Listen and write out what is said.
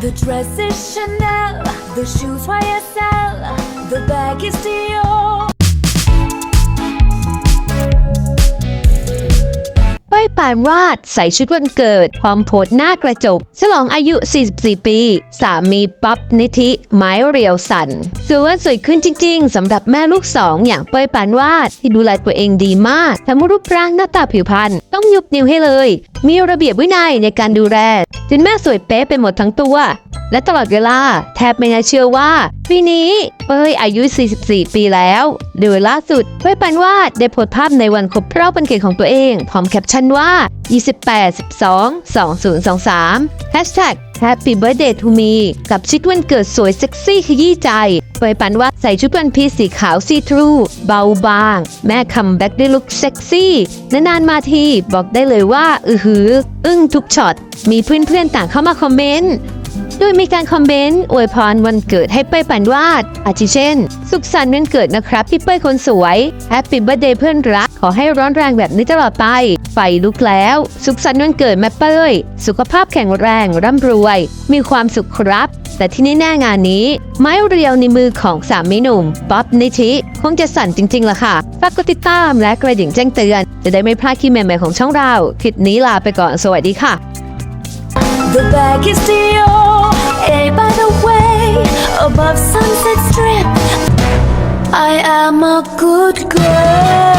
The dress is Chanel, the shoes YSL, the bag is Dior. ป้ยปานวาดใส่ชุดวันเกิด พร้อมโพสหน้ากระจก ฉลองอายุ 44 ปี สามีป๊อปนิธิ ไม้เรียวสันสวยสวยขึ้นจริง ๆสำหรับแม่ลูกสองอย่างเป้ยปานวาด ที่ดูแลตัวเองดีมากทั้งรูปร่างหน้าตาผิวพรรณต้องยุบนิ้วให้เลยมีระเบียบวินัยในการดูแลจนแม่สวยเป๊ะไปหมดทั้งตัว และตลอดเวลาแทบไม่น่าเชื่อว่าปีนี้เป้ยอายุ 44 ปีแล้วโดยล่าสุดเป้ยปันวาดได้โพสต์ภาพในวันครบรอบวันเกิดของตัวเอง พร้อมแคปชั่นว่า 28 12 2023 Hashtag Happy Birthday to me กับชุดวันเกิดสวยเซ็กซี่ขยี้ใจเปยปันว่าใส่ชุดวันพีซสีขาวซีทรูเบาบาง แม่คัมแบ็กด้วยลุคเซ็กซี่นานๆมาทีบอกได้เลยว่า อือหือ อึ้งทุกช็อต มีเพื่อนๆต่างเข้ามาคอมเมนต์โดยมีการคอมเมนต์อวยพรวันเกิดให้เป้ยปันวาด อาทิเช่น สุขสันต์วันเกิดนะครับพี่เป้ยคนสวยแฮปปี้เบ t ร์เดย์เพื่อนรัก ขอให้ร้อนแรงแบบนี้ตลอดไป ฟลุกแล้ว สุขสันต์วันเกิดแม่เป้ย สุขภาพแข็งแรง ร่ำรวย มีความสุขครับ แต่ที่แน่ๆงานนี้ ไม้เรียวในมือของสามีหนุ่ม ป๊อบนิธิคงจะสั่นจริงๆล่ะค่ะ ฝากกดติดตามและกระดิ่งแจ้งเตือน จะได้ไม่พลาดคลิปใหม่ๆของช่องเรา คลิปนี้ลาไปก่อน สวัสดีค่ะ The bag is Dior. Hey, by the way, above Sunset Strip, I am a good girl.